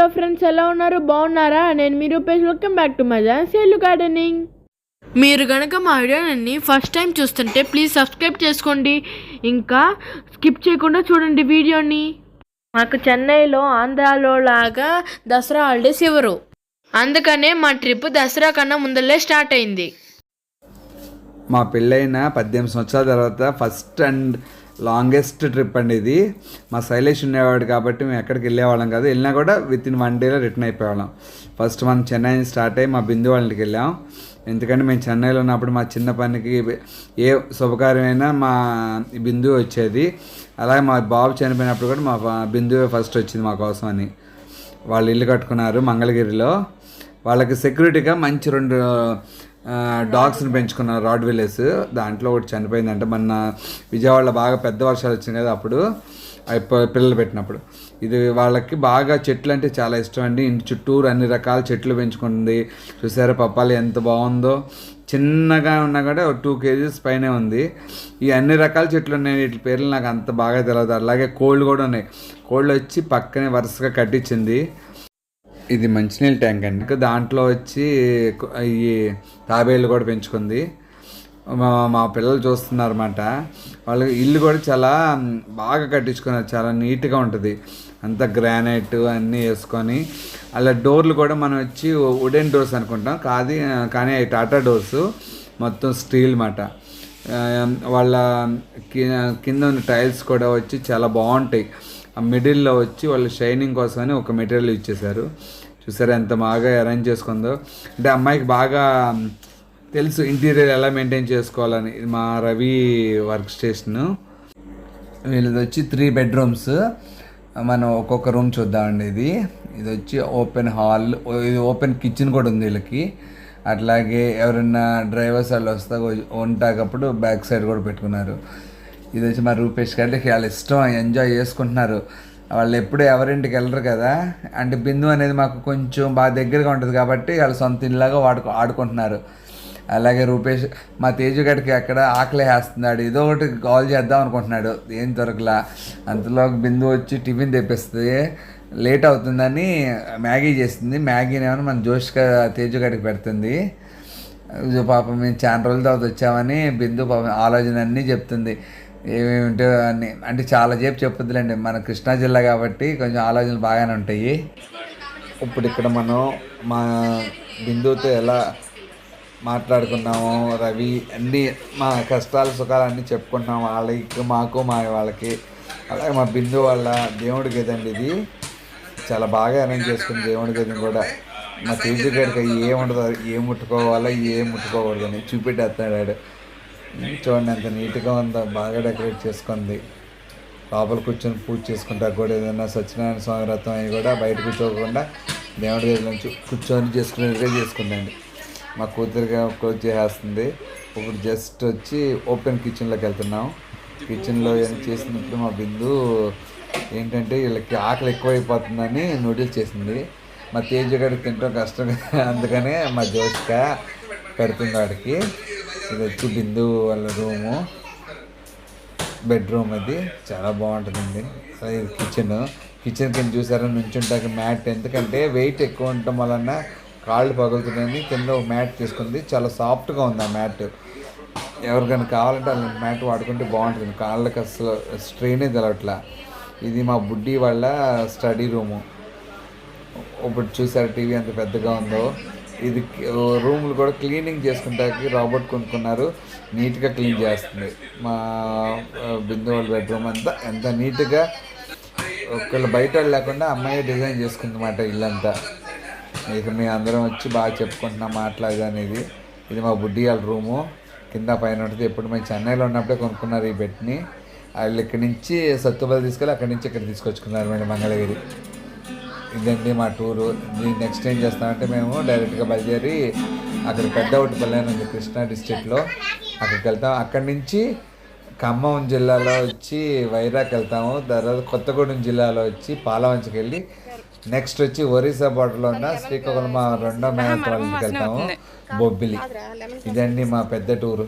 Hello friends ఎలా ఉన్నారు? బాగున్నారా? నేను మీ Rupesh. Welcome back to my channel. Cell gardening. మీరు కనుక మా వీడియోని ఫస్ట్ టైం చూస్తుంటే ప్లీజ్ సబ్స్క్రైబ్ చేసుకోండి. ఇంకా స్కిప్ చేయకుండా చూడండి వీడియోని. మాకు చెన్నైలో ఆంధ్రాలో లాగా దసరా హాలిడేస్ ఇవ్వరు. అందుకనే మా ట్రిప్ దసరా కన్నా ముందలే స్టార్ట్ అయింది. మా పెళ్ళైన పద్దెనిమిది సంవత్సరాల తర్వాత ఫస్ట్ అండ్ లాంగెస్ట్ ట్రిప్ అండి ఇది. మా శైలేష్ ఉండేవాడు కాబట్టి మేము ఎక్కడికి వెళ్ళేవాళ్ళం కాదు. వెళ్ళినా కూడా విత్ ఇన్ వన్ డేలో రిటర్న్ అయిపోయేవాళ్ళం. ఫస్ట్ మనం చెన్నై నుంచి స్టార్ట్ అయ్యి మా బిందు వాళ్ళకి వెళ్ళాం. ఎందుకంటే మేము చెన్నైలో ఉన్నప్పుడు మా చిన్న పనికి ఏ శుభకార్యమైనా మా బిందు వచ్చేది. అలాగే మా బాబు చనిపోయినప్పుడు కూడా మా బా- బిందువే ఫస్ట్ వచ్చింది మా కోసం అని. వాళ్ళు ఇల్లు కట్టుకున్నారు మంగళగిరిలో. వాళ్ళకి సెక్యూరిటీగా మంచి రెండు డాగ్స్ని పెంచుకున్నారు రాడ్ విలేస్ దాంట్లో ఒకటి చనిపోయిందంటే. మన విజయవాడలో బాగా పెద్ద వర్షాలు వచ్చినాయి కదా అప్పుడు పిల్లలు పెట్టినప్పుడు. ఇది వాళ్ళకి బాగా చెట్లు అంటే చాలా ఇష్టం అండి. ఇంటి చుట్టూరు అన్ని రకాల చెట్లు పెంచుకుంటుంది. చూసారా పప్పాలి ఎంత బాగుందో. చిన్నగా ఉన్నా కూడా టూ కేజీస్ పైనే ఉంది. ఈ అన్ని రకాల చెట్లు ఉన్నాయి. వీటి పేర్లు నాకు అంత బాగా తెలియదు అలాగే కోళ్ళు కూడా ఉన్నాయి. కోళ్ళు వచ్చి పక్కనే వరుసగా కట్టించింది. ఇది మంచినీళ్ళ ట్యాంక్ అండి. దాంట్లో వచ్చి ఈ తాబేళ్ళు కూడా పెంచుకుంది. మా మా పిల్లలు చూస్తున్నారు అన్నమాట వాళ్ళు ఇల్లు కూడా చాలా బాగా కట్టించుకున్నారు. చాలా నీట్గా ఉంటుంది. అంతా గ్రానైట్ అన్నీ వేసుకొని. అలా డోర్లు కూడా మనం వచ్చి వుడెన్ డోర్స్ అనుకుంటాం. కాదు కానీ అవి టాటా డోర్స్. మొత్తం స్టీల్ మాట. వాళ్ళ కింద ఉన్న టైల్స్ కూడా వచ్చి చాలా బాగుంటాయి. ఆ మిడిల్లో వచ్చి వాళ్ళు షైనింగ్ కోసమని ఒక మెటీరియల్ ఇచ్చేశారు. చూసారా ఎంత బాగా అరేంజ్ చేసుకుందో. అంటే అమ్మాయికి బాగా తెలుసు ఇంటీరియర్ ఎలా మెయింటైన్ చేసుకోవాలని. మా రవి వర్క్ స్టేషను వీళ్ళది వచ్చి త్రీ బెడ్రూమ్స్ మనం ఒక్కొక్క రూమ్ చూద్దామండి ఇది. ఇది వచ్చి ఓపెన్ హాల్ ఇది ఓపెన్ కిచెన్ కూడా ఉంది వీళ్ళకి. అట్లాగే ఎవరైనా డ్రైవర్స్ వాళ్ళు వస్తా ఉంటాకప్పుడు బ్యాక్ సైడ్ కూడా పెట్టుకున్నారు. ఇది వచ్చి మా రూపేష్ గారికి వాళ్ళ ఇష్టం ఎంజాయ్ చేసుకుంటున్నారు. వాళ్ళు ఎప్పుడు ఎవరింటికి వెళ్ళరు కదా. అంటే బిందు అనేది మాకు కొంచెం బాగా దగ్గరగా ఉంటుంది కాబట్టి వాళ్ళు సొంత ఇల్లాగా వాడుకో ఆడుకుంటున్నారు. అలాగే రూపేష్ మా తేజు గడికి అక్కడ ఆకలి వేస్తున్నాడు. ఏదో ఒకటి కాల్ చేద్దాం అనుకుంటున్నాడు. ఏం దొరకలా. అంతలో బిందు వచ్చి టిఫిన్ తెప్పిస్తుంది. లేట్ అవుతుందని మ్యాగీ చేస్తుంది మ్యాగీని ఏమైనా మన జోష్గా తేజు గడికి పెడుతుంది. పాపం మేము చాలా రోజుల తర్వాత వచ్చామని బిందు పాపం ఆలోచన అన్నీ చెప్తుంది. ఏమేమి ఉంటే అన్ని. అంటే చాలా సేపు చెప్పొద్దులేండి. మన కృష్ణా జిల్లా కాబట్టి కొంచెం ఆలోచనలు బాగానే ఉంటాయి. ఇప్పుడు ఇక్కడ మనం మా బిందుతో ఎలా మాట్లాడుకున్నాము రవి అన్నీ మా కష్టాలు సుఖాలు అన్నీ చెప్పుకుంటున్నాము వాళ్ళకి మాకు మా వాళ్ళకి. అలాగే మా బిందు వాళ్ళ దేవుడి గది అండి ఇది. చాలా బాగా అరేంజ్ చేసుకుంది దేవుడి గదిని కూడా. మా తేజు ఏముండదు ఏం ఉండదు ఏం ముట్టుకోవాలో ఏం ముట్టుకోకూడదని చూపెట్టేస్తాడు చూడండి ఎంత నీట్గా ఉందో. బాగా డెకరేట్ చేసుకుంది. లోపల కూర్చొని పూజ చేసుకుంటా కూడా ఏదైనా సత్యనారాయణ స్వామి వ్రతం అవి కూడా బయట కూర్చోకుండా దేవుడి దగ్గర నుంచి కూర్చొని చేసుకునేట్టుగా చేసుకుందండి. మా కూతురుగా క్లోజ్ చేసేస్తుంది. ఇప్పుడు జస్ట్ వచ్చి ఓపెన్ కిచెన్లోకి వెళ్తున్నాం. కిచెన్లో ఏం చేసినప్పుడు మా బిందు ఏంటంటే వీళ్ళకి ఆకలి ఎక్కువైపోతుందని నూడిల్స్ చేసింది. మా తేజ గడికి తింటాం కష్టం అందుకనే మా జోష్క పెడుతుంది వాడికి. ఇది వచ్చి బిందు వాళ్ళ రూము. బెడ్రూమ్ అది. చాలా బాగుంటుందండి. ఇది కిచెన్. కిచెన్ కింద చూసారా నుంచుంటాక మ్యాట్. ఎందుకంటే వెయిట్ ఎక్కువ ఉండటం వలన కాళ్ళు పగులుతున్నాయని కింద ఒక మ్యాట్ తీసుకుంది. చాలా సాఫ్ట్గా ఉంది ఆ మ్యాట్. ఎవరికైనా కావాలంటే అలా మ్యాట్ వాడుకుంటే బాగుంటుంది. కాళ్ళకి అసలు స్ట్రెయిన్ తెలవట్లా. ఇది మా బుడ్డి వాళ్ళ స్టడీ రూము. ఇప్పుడు చూసారు టీవీ ఎంత పెద్దగా ఉందో. ఇది రూమ్లు కూడా క్లీనింగ్ చేసుకుంటానికి రాబోట్ కొనుక్కున్నారు. నీట్గా క్లీన్ చేస్తుంది. మా బిందు వాళ్ళ బెడ్రూమ్ అంతా ఎంత నీట్గా ఒకళ్ళు బయట వాళ్ళు లేకుండా అమ్మాయి డిజైన్ చేసుకుంది అన్నమాట ఇల్లంతా. ఇక మేము అందరం వచ్చి బాగా చెప్పుకుంటున్నాం మాట్లాడేది అనేది. ఇది మా బుడ్డి వాళ్ళ రూము. కింద పైన ఉంటుంది. ఎప్పుడు మేము చెన్నైలో ఉన్నప్పుడే కొనుక్కున్నారు ఈ బెడ్ని. వాళ్ళు ఇక్కడి నుంచి సత్తుబల్ తీసుకెళ్ళి అక్కడి నుంచి ఇక్కడ తీసుకొచ్చుకున్నారు మేడం మంగళగిరి. ఇదండి మా టూరు. దీన్ని నెక్స్ట్ ఏం చేస్తామంటే మేము డైరెక్ట్గా బయలుదేరి అక్కడ పెద్ద పల్లె అని ఉంది కృష్ణా డిస్టిక్లో అక్కడికి వెళ్తాం. అక్కడి నుంచి ఖమ్మం జిల్లాలో వచ్చి వైరాగ్ వెళ్తాము. తర్వాత కొత్తగూడెం జిల్లాలో వచ్చి పాలవంచకి వెళ్ళి నెక్స్ట్ వచ్చి ఒరిస్సా బార్డర్లో ఉన్న శ్రీకాకుళం మా రెండో ఇంటికి వెళ్తాము. బొబ్బిలి. ఇదండి మా పెద్ద టూరు.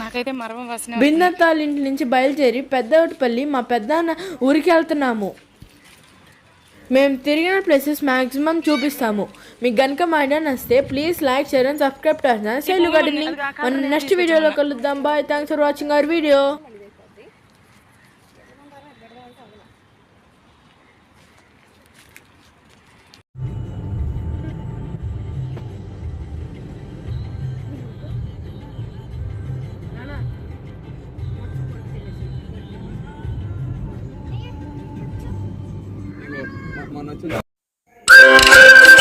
నాకైతే మరమ వాసన బిందత్తాల ఇంటి నుంచి బయలుదేరి పెద్దవటిపల్లి మా పెద్దన్న ఊరికి వెళ్తున్నాము. మేము తిరిగిన ప్లేసెస్ మ్యాక్సిమం చూపిస్తాము. మీకు గనుక మా ఐడియా నచ్చితే please like share and subscribe చేస్తాను సెల్ గార్డెనింగ్ మనం నెక్స్ట్ వీడియోలో కలుద్దాం. Bye thanks for watching our video ハハハハ!